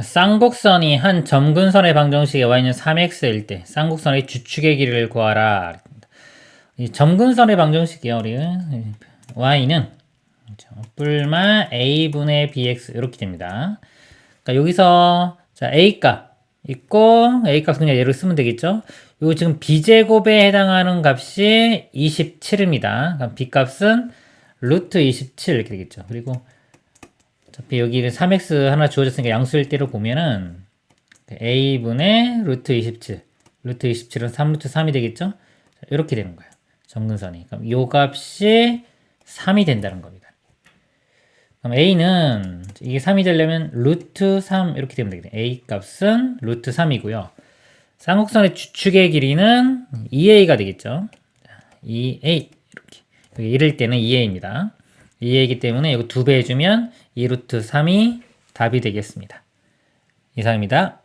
쌍곡선이 한 점근선의 방정식에 y는 3x일 때 쌍곡선의 주축의 길이를 구하라. 이 점근선의 방정식이요. 우리 y는. 뿔마 a분의 bx 이렇게 됩니다. 그러니까 여기서 자 a 값 있고 a 값 그냥 얘를 쓰면 되겠죠. 요 지금 b제곱에 해당하는 값이 27입니다. 그럼 b 값은 루트 27 이렇게 되겠죠. 그리고 어차피 여기는 3x 하나 주어졌으니까 양수일 때로 보면은 a분의 루트 27 루트 27은 3루트 3이 되겠죠? 자, 이렇게 되는 거예요. 정근선이. 그럼 요 값이 3이 된다는 겁니다. 그럼 a는 이게 3이 되려면 루트 3 이렇게 되면 되겠네요. a 값은 루트 3이고요. 쌍곡선의 주축의 길이는 2a가 되겠죠. 2a 이렇게 여기 때는 2a입니다. 2a이기 때문에 이거 2배 해주면 2루트 3이 답이 되겠습니다. 이상입니다.